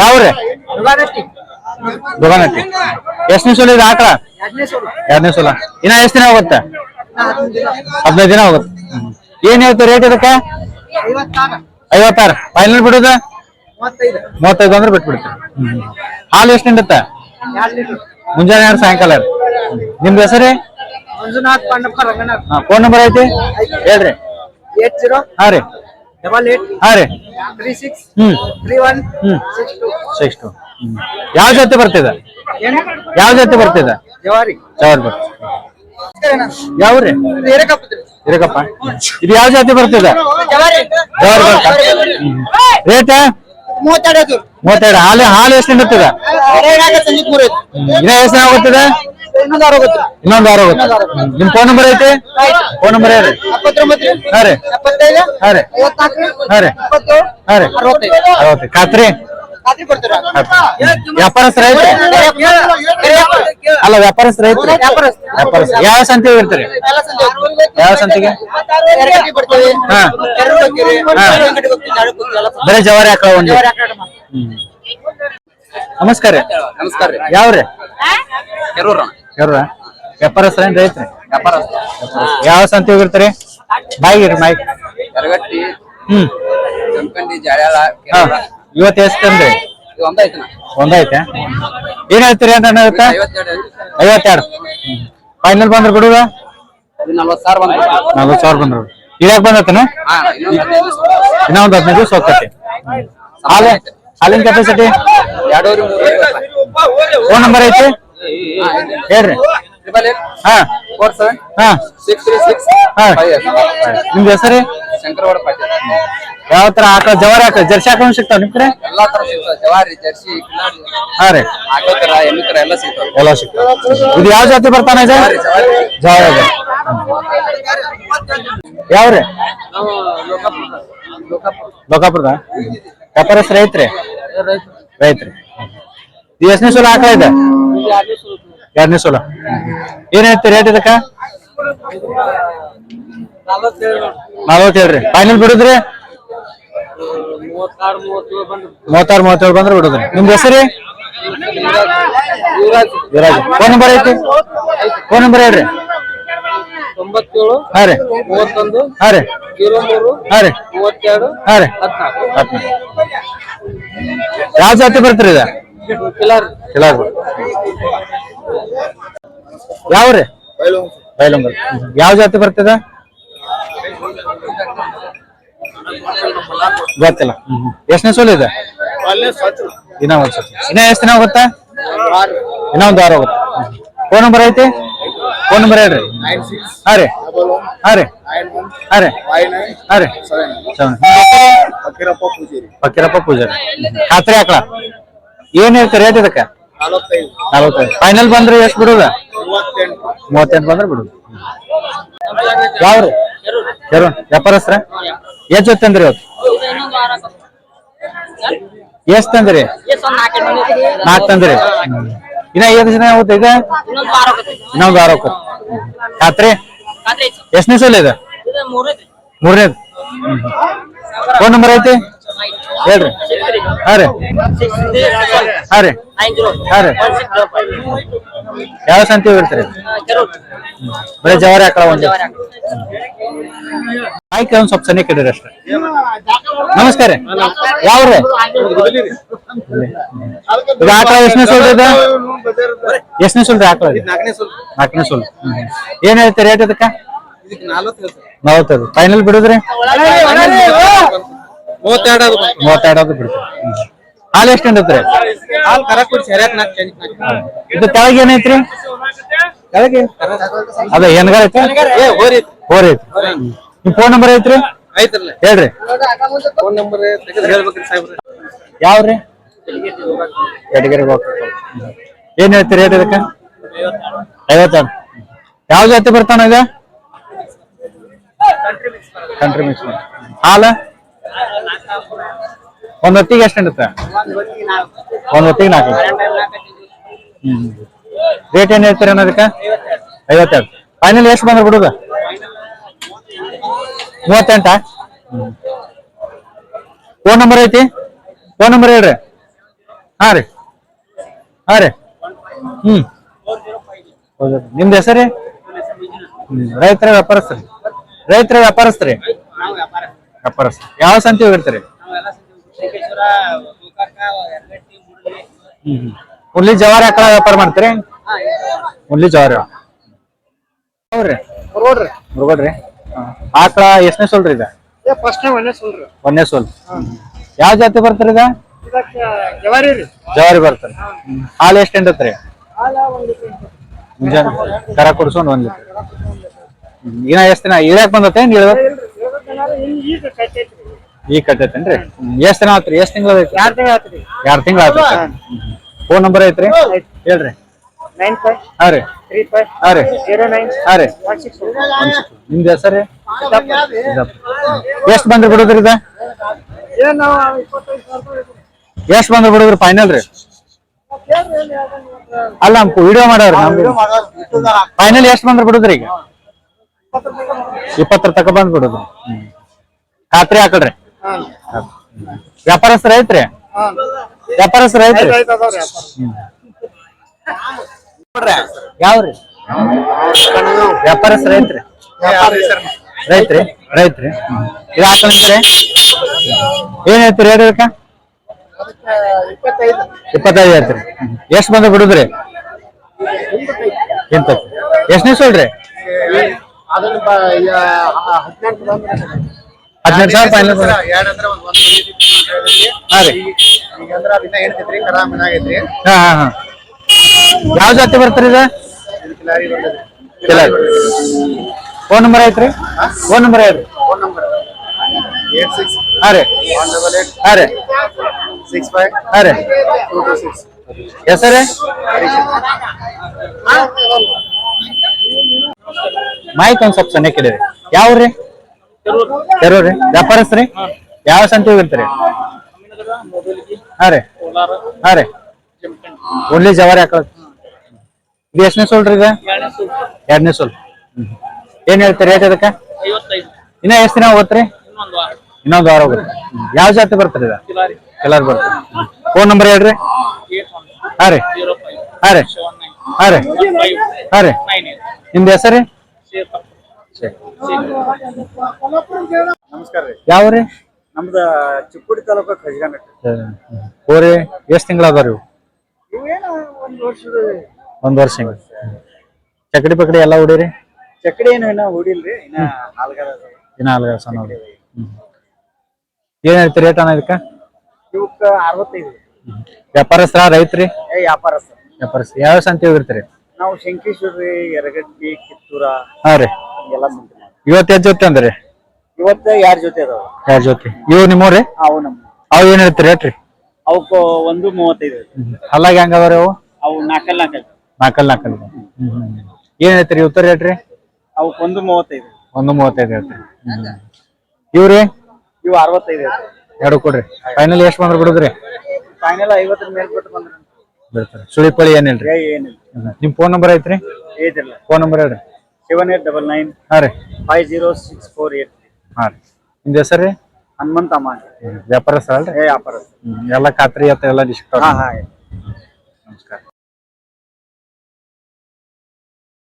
ಯಾವ್ರಿ? ದುಗಾನಟ್ಟಿ ಎಷ್ಟನೇ ಸಲ ಇದು ಆಕಳ? ಎರಡನೇ ಸಲ. ಇನ್ನ ಎಷ್ಟು ದಿನ ಹೋಗುತ್ತೆ? ಹದಿನೈದು ದಿನ ಹೋಗುತ್ತೆ. ಏನ್ ಹೇಳ್ತೀವಿ ರೇಟ್ ಇದಕ್ಕೆ? ಐವತ್ತಾರು. ಫೈನಲ್ ಬಿಡುದ? ಮೂವತ್ತೈದು. ಅಂದ್ರೆ ಬಿಟ್ಬಿಡುತ್ತೆ. ಹಾಲು ಎಷ್ಟು ನಿಂಡುತ್ತೆ ಮುಂಜಾನೆ ಎರಡು ಸಾಯಂಕಾಲ ನಿಮ್ದು ಹೆಸರೇ? ಫೋನ್ ನಂಬರ್ ಐತಿ? ಹೇಳ್ರಿ. Eight zero. ಹಾ ರೀ. ಡಬಲ್ ಏಟ್ ಹಾ ರೀ. Three six hmm. Three one hmm. Six two six two ಯಾವ ಜೊತೆ ಬರ್ತಿದೆ? ಏನು? ಯಾವ ಜೊತೆ ಬರ್ತಿದೆ? ಜವಾರಿ. ಚವರ್ ಬರ್ ಯಾವ್ರಿ ಇರಕಪ್ಪ ಇದು ಯಾವ ಜಾತಿ ಬರ್ತಿದೆ? ಜವಾರಿ. ಜವಾರಿ ಬರ್ತಾ? ರೇಟ್? ಮೂವತ್ತೆರಡು ಮೂವತ್ತೆರಡು. ಹಾಲು ಹಾಲು ಎಷ್ಟು ಸಂಜೆ ಇನ್ನ ಎಷ್ಟು ದಿನ ಹೋಗುತ್ತದೆ ಇನ್ನೊಂದು ಆರು ಹೋಗುತ್ತೆ. ಇನ್ನೊಂದು ವಾರ ಹೋಗುತ್ತೆ. ನಿಮ್ ಫೋನ್ ನಂಬರ್ ಐತಿ? ಫೋನ್ ನಂಬರ್ ಹೇಳಿ ಎಪ್ಪತ್ತೊಂಬತ್ತು ಹಾ ರೀ. ಎಪ್ಪತ್ತೈದು ಹಾ ರೀ. ಐವತ್ನಾಲ್ಕು ಹಾ ರೀ. ಹಾ ರೀ. ಅರವತ್ತೈದು. ಅರವತ್ತು ಖಾತ್ರಿ? ಖಾತ್ರಿ ಕೊಡ್ತೀರಾ? ವ್ಯಾಪಾರಸ್ಥರ ಐತ್ರಿ ಅಲ್ಲ ವ್ಯಾಪಾರಸ್ಥರ ಐತ್ರಿ ವ್ಯಾಪಾರಸ್ಥರು. ಯಾವ ಸಂತಿ ಇರ್ತೀರಿ ಯಾವ ಸಂತಿಗೆ? ಹಾ. ಬರೀ ಜವಾರಿ ಹಾಕ ಒಂದು. ನಮಸ್ಕಾರ ರೀ. ನಮಸ್ಕಾರ ರೀ. ಯಾವ್ರಿ? ಕೆರೂರ ಯಾವ್ರ ವ್ಯಾಪಾರಸ್ತ್ರ ಏನ್ ರೈತ್ರಿ ವ್ಯಾಪಾರ ಯಾವ ಸಂತಿ ಹೋಗಿರ್ತೀರಿ? ಬಾಯಿಗಿರಿ ಮೈಕ್ ಎರಗಟ್ಟಿ ಹ್ಮ್. ಜಮಖಂಡಿ ಜಾಳ್ಯಾಳ ಹಾ. ಇವತ್ತು ಎಷ್ಟು ತಂದ್ರಿ? ಇದು ಒಂದಾಯ್ತನ ಒಂದೈತೆ. ಏನ್ ಹೇಳ್ತೀರಿ ಅಂತ ಐವತ್ತೆರಡು ಐವತ್ತೆರಡು. ಫೈನಲ್ ಬಂದ್ರೆ ಬಿಡುವ ಇದು ನಲ್ವತ್ತು ಸಾವಿರ ಬಂದ ನಲ್ವತ್ತು ಸಾವಿರ ಬಂದ್ರು ಬಂದತನ ಹಾ ಇನ್ನೊಂದು ಹದಿನೈದು ದಿವ್ಸ. ಇನ್ನ ಒಂದ್ ಹದಿನೈದು ದಿವಸ ಹೋಗ್ತೈತಿ. ಹಾಲು ಹಾಲಿನ ಕೆಪಾಸಿಟಿ ಎರಡೂವರೆ ಮೂರು ಫೋನ್ ನಂಬರ್ ಐತಿ. ಹೇಳ್ರಿ. ಹಾ. ಫೋರ್ ಸೆವೆನ್ ಹಾ. ಸಿಕ್ಸ್ ತ್ರೀ ಸಿಕ್ಸ್ ಹಾ. ನಿಮ್ದು ಹೆಸರು? ಶಂಕರವಾಡ ಪಾಟೀಲ್. ಯಾವ ತರ ಆಕಳ ಜವಾರಿ ಆಕಳ ಜರ್ಸಿ ಹಾಕೊಂಡ್ ಸಿಗ್ತಾವ ನಿಮ್ ಕಡೆ? ಎಲ್ಲಾ ತರ ಜವಾರಿ ಜರ್ಸಿ ಕಿಲಾರಿ ಹಾ ರೀ. ಆಕಳ ತರ ಎಮ್ಮಿ ತರ ಎಲ್ಲ ಸಿಗ್ತಾವ. ಎಲ್ಲ ಸಿಗ್ತಾವ. ಇದು ಯಾವ ಜಾತಿ ಬರ್ತಾನ ಇದೆ ಜವಾರಿ. ಯಾವ್ರಿ ಲೋಕಾಪುರದ. ವ್ಯಾಪಾರಸ್ಥರ ರೈತ್ರಿ? ರೈತ್ರಿ. ಎಷ್ಟನೇ ಸಲ ಆಕಳ ಇದೆ? ಎರಡನೇ ಸೋಲ? ಏನ್ ಹೇಳ್ತೀರಿ? ರೇಟ್ ಇದಕ್ಕ. ನಲ್ವತ್ತೇಳ್ರಿ ಫೈನಲ್ ಬಿಡುದ್ರಿ? ಮೂವತ್ತಾರು ಮೂವತ್ತೇಳು ಬಂದ್ರೆ. ಬಿಡುದ್ರಿ. ನಿಮ್ದು ಹೆಸರಿ? ಫೋನ್ ನಂಬರ್ ಐತಿ? ಫೋನ್ ನಂಬರ್ ಹೇಳ್ರಿ. ತೊಂಬತ್ತೇಳು ಹಾ ರೀ. ಮೂವತ್ತೊಂದು ಹಾ ರೀ. ಜೀರೋ ಮೂರು ಹಾ ರೀ. ಮೂವತ್ತೆರಡು ಹಾ ರೀ. ಹದಿನಾಲ್ಕು. ಯಾವ ಜಾತಿ ಬರ್ತೀರಿ ಇದ ಕಿಲಾರ್. ಕಿಲಾರ್. ಯಾವ್ರಿ ಬೈಲೊಂಗಲ್. ಯಾವ ಜಾತಿ ಬರ್ತದ? ಗೊತ್ತಿಲ್ಲ. ಎಷ್ಟನೇ ಸೋಲು ಇದೆ? ಇನ್ನ ಒಂದ್ ಇನ್ನ ಎಷ್ಟು ದಿನ ಹೋಗುತ್ತಾ? ಇನ್ನ ಒಂದ್ ವಾರ ಹೋಗುತ್ತೆ? ಫೋನ್ ನಂಬರ್ ಐತಿ? ಫೋನ್ ನಂಬರ್ ಹೇಳ್ರಿ. ಹಾ ರೀ. ಹಾ ರೀ. ಹಾ ರೀ. ಹಾ ರೀ. ಸೆವೆನ್. ಫಕೀರಪ್ಪ ಪೂಜಾರಿ. ಖಾತ್ರಿ ಹಾಕ್ಲ ಏನ್ ಹೇಳ್ತೀರಿ? ರೇಟ್ ಇದಕ್ಕೆ? ನಲವತ್ತೈದು. ಫೈನಲ್ ಬಂದ್ರೆ ಎಷ್ಟು ಬಿಡುದ? ಮೂವತ್ತೆಂಟು ಬಂದ್ರೆ ಬಿಡುದು. ಯಾವ್ರಿ? ಯಾರು ವ್ಯಾಪಾರಸ್ತ್ರ ಎಷ್ಟ್ ತಂದ್ರಿ ಇವತ್ತು? ಎಷ್ಟ್ ತಂದ್ರಿ? ನಾಲ್ಕು ತಂದ್ರಿ. ಇನ್ನ ಏಳು ದಿನ ಹೋಗುತ್ತೆ ಈಗ? ಇನ್ನೊಂದು ವಾರ ಹೋಗುತ್ತೆ. ಖಾತ್ರಿ? ಎಷ್ಟನೇ ಸಲ ಇದೆ? ಮೂರನೇದು. ಫೋನ್ ನಂಬರ್ ಐತಿ? ಹೇಳ್ರಿ. ಹಾ ರೀ. ಹಾ ರೀ. ಹಾ ರೀ. ಯಾವ ಸಂತಿ ಹೋಗಿರ್ತೀರಿ ಬರೀ ಜವಾರಿ ಹಾಕಳ ಒಂದು. ಆಯ್ಕೆ ಒಂದ್ ಸ್ವಲ್ಪ ಸನಿ ಕೇಳಿರಿ ಅಷ್ಟೇ. ನಮಸ್ಕಾರ ರೀ. ಯಾವ್ರಿ? ಇದು ಆಕಳ ಎಷ್ಟನೇ ಸೋಲ್ ಇದು? ಎಷ್ಟನೇ ಸುಲ್ರಿ ರೀ ಆಕಳ? ನಾಲ್ಕನೇ ಸುಲ್ ಏನ್ ಹೇಳ್ತೀರಿ ರೇಟ್ ಇದಕ್ಕ? ನಲವತ್ತೈದು ಫೈನಲ್ ಬಿಡುದ್ರಿ? ಮೂವತ್ತೆರಡು ಬಿಡ್ತೀರಿ ಹಾಲು ಎಷ್ಟು ಹಿಂಡತ್ರಿ ಹಾಲು ಕರ ನಾಲ್ಕು ಇದು ಏನೈತ್ರಿ? ಅದ ಹೆಣ್ಗಾರ ಐತಿ? ಏ ಹೋರಿ. ಹೋರಿ. ಐತಿ ನಿಮ್ ಫೋನ್ ನಂಬರ್ ಐತ್ರಿ? ಐತ್ರಲ್ಲ ಹೇಳ್ರಿ. ಫೋನ್ ನಂಬರ್ ತೆಗೆದು ಹೇಳ್ಬೇಕ್ರಿ ಸಾಹೇಬ್ರೆ. ಯಾವ್ರಿ? ಎಡಗರಿಗೆ ಏನ್ ಹೇಳ್ತೀರಿ ರೇಟ್ ಇದಕ್ಕೆ? ಐವತ್ತಾರು. ಯಾವ ಜಾತಿ ಬರ್ತಾನ ಇದೆ ಕಂಟ್ರಿ ಮಿಕ್ಸ್ ಹಾಲ? ಒಂದ್ ಹೊತ್ತಿಗೆ ಎಷ್ಟು ಒಂದ್ ಹೊತ್ತಿಗೆ ನಾಲ್ಕು. ಹ್ಮ್ ರೇಟ್ ಏನ್ ಹೇಳ್ತೀರ ಅನ್ನೋದಕ್ಕೆ? ಐವತ್ತೆರಡು. ಫೈನಲ್ ಎಷ್ಟು ಬಂದ್ರೆ ಬಿಡುದು? ಮೂವತ್ತೆಂಟ? ಫೋನ್ ನಂಬರ್ ಐತಿ? ಫೋನ್ ನಂಬರ್ ಹೇಳ್ರಿ. ಹಾ ರೀ. ಹಾ ರೀ. ಹ್ಮ್. ನಿಮ್ದು ಹೆಸರಿ? ರೈತರ ವ್ಯಾಪಾರಸ್ತ್ರಿ ರೈತರ ವ್ಯಾಪಾರಸ್ಥರಿ. ವ್ಯಾಪಾರಸ್ಥ ಯಾವ ಸಂತೆ ಹೋಗಿರ್ತಾರೆ? ಹ್ಮ್ ಹ್ಮ್. ಉರ್ಲಿ ಜವಾರಿ ಆಕಳ ವ್ಯಾಪಾರ ಮಾಡ್ತೀರಿ? ಹುಲ್ಲಿ ಜವಾರಿ ಹೌದ್ರಿ ಮುರುಗೋಡ್ರಿ. ಆಕಳ ಎಷ್ಟನೇ ಸೋಲ್ರಿ ಇದ? ಒಂದೇ ಸೋಲ್. ಯಾವ ಜಾತಿ ಬರ್ತಾರ ಇದ? ಇದಕ್ಕೆ ಜವಾರಿ ಬರ್ತಾರೆ ಜವಾರಿ ಬರ್ತಾರ. ಹಾಲು ಎಷ್ಟು ಎಂಟತ್ರಿ ಮುಂಜಾನೆ ಕರ ಕುಡ್ಸ್ಕೊಂಡು ಒಂದ್ ಲೀಟರ್. ಇನ್ನ ಎಷ್ಟ್ ದಿನ ಇಳ್ಯಾಕ್ ಬಂದತೆ ಏನ್ ಇಳ್ದ ಈಗ ಕಟ್ಟೈತ್ರಿ. ಈಗ ಕಟ್ಟೈತೇನ್ರಿ? ಎಷ್ಟ್ ದಿನ ಆತ್ರಿ? ಎಷ್ಟ್ ತಿಂಗಳ ಐತ್ರಿ ಯಾರ್ ತಿಂಗಳ ಆತ್ರಿ? ಎರಡ್ ತಿಂಗಳ ಆತ್ರಿ? ಫೋನ್ ನಂಬರ್ ಐತ್ರಿ? ಹೇಳ್ರಿ. ನೈನ್ ಫೈವ್ ಹಾ ರೀ. ತ್ರೀ ಫೈವ್ ಹಾ ರೀ. ಜೀರೋ ನೈನ್ ಹಾ ರೀ. ಒನ್ ಸಿಕ್ಸ್ ನಿಮ್ದು ಹೆಸರು ಎಷ್ಟ್ ಬಂದ್ರಿ ಬಿಡುದ್ರಿ ಇದ? ಎಷ್ಟ್ ಬಂದ್ರಿ ಬಿಡುದ್ರಿ ಫೈನಲ್ ರೀ? ಅಲ್ಲ ನಮ್ ವಿಡಿಯೋ ಮಾಡವ್ರಿ ನಮ್ದು. ಫೈನಲ್ ಎಷ್ಟ್ ಬಂದ್ರಿ ಬಿಡುದ್ರಿ ಈಗ? ಇಪ್ಪತ್ತರ ತಕ ಬಂದ್ ಬಿಡುದ್ರಿ. ಖಾತ್ರಿ ಹಾಕಳ್ರಿ. ವ್ಯಾಪಾರಸ್ಥರ ಐತ್ರಿ? ವ್ಯಾಪಾರಸ್ಥರ ಐತ್ರಿ? ಯಾವ್ರಿ? ವ್ಯಾಪಾರಸ್ಥರ ಐತ್ರಿ? ರೈತ್ರಿ? ರೈತ್ರಿ? ಇದು ಹಾಕೊಂಡ್ರಿ ಏನ್ ಹೇಳ್ತೀರಿ ರೇಟ್ ಇದಕ್ಕ ಇಪ್ಪತ್ತೈದು ಐತ್ರಿ ಎಷ್ಟ್ ಬಂದ ಬಿಡುದ್ರಿ? ಎಂತ ಎಷ್ಟನೇ ಅದನ್ನ ಹದಿನೆಂಟು ಸಾವಿರ ಫೈನಲ್ ಎರಡಂದ್ರೆ ಒಂದ್ ಒಂದ್ ಹಾ ರೀ. ಅದನ್ನ ಹೇಳ್ತಿದ್ರಿ ಕರಾ ಆಗೈತ್ರಿ. ಹಾ ಹಾ ಹಾ. ಯಾವ ಜಾತಿ ಬರ್ತೀರಿ ಇದು ಇದಕ್ಕೆ ಲಾರಿ ಬಂದದ್ರಿ. ಫೋನ್ ನಂಬರ್ ಐತ್ರಿ? ಫೋನ್ ನಂಬರ್ ಐತ್ರಿ ಫೋನ್ ನಂಬರ್ ಏಟ್ ಸಿಕ್ಸ್. ಹಾ ರೀ. ಒನ್ ಡಬಲ್ ಏಟ್ ಹಾ ರೀ. ಸಿಕ್ಸ್ ಫೈವ್ ಹಾ ರೀ. ಟೂ ಟೂ ಸಿಕ್ಸ್ ಹೆಸರೇ? ಮೈಕ್ ಒಂದ್ ಸ್ವಲ್ಪ ಯಾವ ಯಾವ್ರಿ? ಕೆರೂರಿ ವ್ಯಾಪಾರಸ್ತ್ರಿ ಯಾವ ಸಂತೆ ಹೋಗಿರ್ತೀರಿ? ಹಾ ರೀ. ಹಾ ರೀ. ಓನ್ಲಿ ಜವಾರಿ ಹಾಕಳ ಇದು ಎಷ್ಟನೇ ಸೋಲ್ರಿ ಇದು? ಎರಡನೇ ಸೋಲ್. ಏನ್ ಹೇಳ್ತೀರಿ ರೇಟ್ ಅದಕ್ಕೆ? ಇನ್ನ ಎಷ್ಟು ದಿನ ಹೋಗ್ತ್ರಿ ಇನ್ನೊಂದು ವಾರ. ಹೋಗುತ್ತೆ. ಯಾವ ಜಾತಿ ಬರ್ತೀರಿ ಇದು? ಎಲ್ಲಾರು ಬರ್ತೀರಿ ಫೋನ್ ನಂಬರ್ ಹೇಳ್ರಿ. ಹಾ ರೀ. ಹಾ ರೀ. ಹಾ ರೀ. ಹಾ ರೀ. ನಿಮ್ದು ಹೆಸರು ನಮಸ್ಕಾರ ರೀ. ಯಾವ ರೀ ನಮ್ದ ಚಿಕ್ಕುಡಿ ತಾಲೂಕು ಖಜ್ಗಾನ ಓರಿ ಎಷ್ಟ್ ತಿಂಗಳ ಅದಾರ ಇವು ಇವೇನ ಒಂದ್ ವರ್ಷದ ಒಂದ್ ವರ್ಷ ಹಿಂಗ. ಚಕಡಿ ಪಕಡಿ ಎಲ್ಲ ಹೊಡೀರಿ ಚಕಡಿ ಏನು ಇನ್ನ ಹೊಡಿಲ್ರಿ ಇನ್ನ ಹಾಲ್ಗಾರ ಅದಾವ. ಇನ್ನ ಅಲ್ಗ ಸಣ್ಣ ಹುಡಿ. ಹ್ಮ್. ಏನ್ ಹೇಳ್ತೀರಿ ರೇಟ್ ಅಣ್ಣ ಇದಕ್ಕ? ಇವಕ್ಕ ಅರವತ್ತೈದು. ವ್ಯಾಪಾರಸ್ತ್ರ ರೈತ್ರಿ? ಏ ವ್ಯಾಪಾರಸ್ಥ. ವ್ಯಾಪಾರಸ್ಥ. ಯಾವ ಸಂತೆ ಹೋಗಿರ್ತೀರಿ? ನಾವು ಶಂಕೇಶ್ವರಿ ಯರಗಟ್ಟಿ ಕಿತ್ತೂರ. ಹಾ ರೀ. ಎಲ್ಲ ಸಂತೆ. ಇವತ್ತು ಎಷ್ಟ್ ಜೊತೆ ಅಂದ್ರಿ? ಇವತ್ತ ಯಾರ ಜೊತೆ ಅದಾವ? ಯಾರ ಜೊತೆ? ಇವು ನಿಮ್ಮವ್ರಿ? ಅವು ನಮ್ಮ. ಅವು ಏನ್ ಹೇಳ್ತೀರಿ ಹೇಳ್ರಿ. ರೀ ಅವಕ್ಕ ಒಂದು ಮೂವತ್ತೈದು ಹಲ್ಲಾಗ ಹೆಂಗ ಅದಾವ್ರಿ ಅವು? ಅವು ನಾಲ್ಕಲ್ ನಾಲ್ಕಲ್ ನಾಲ್ಕಲ್ ನಾಲ್ಕಲ್ ಏನ್ ಹೇಳ್ತೀರಿ ಇವತ್ತು ಹೇಳ್ರಿ. ರೀ ಅವಕ್ ಒಂದು ಮೂವತ್ತೈದು. ಒಂದು ಮೂವತ್ತೈದು ಹೇಳ್ತೀರಿ. ಇವ್ರಿ? ಇವು ಅರವತ್ತೈದು ಎರಡು ಕೊಡ್ರಿ. ಫೈನಲ್ ಎಷ್ಟ್ ಬಂದ್ರ ಬಿಡುದ್ರಿ? ಫೈನಲ್ ಐವತ್ತರ ಮೇಲೆ ಬಿಟ್ಟು ಬಂದ್ರೆ ಸುಳಿಪಳಿ ಸುಳಿ ಪಳಿ ಏನಿಲ್ರಿ ಏನಿಲ್ಲ. ನಿಮ್ ಫೋನ್ ನಂಬರ್ ಐತ್ರಿ? ಫೋನ್ ನಂಬರ್ ಹೇಳ್ರಿ. ಸೆವೆನ್ ಏಟ್ ಡಬಲ್ ನೈನ್ ಹಾ ರೀ. Five zero six four eight ಹಾ ರೀ. ನಿಮ್ದು ಹೆಸರು ರೀ? ಹನುಮಂತ ಅಮ್ಮ ವ್ಯಾಪಾರಸ್ಥರ ಅಲ್ರಿ? ಏ ವ್ಯಾಪಾರ ಎಲ್ಲ ಖಾತ್ರಿ ಎಲ್ಲ ಡಿಸ್ಕೌಂಟ್ ಹಾಂ ಹಾ. ನಮಸ್ಕಾರ.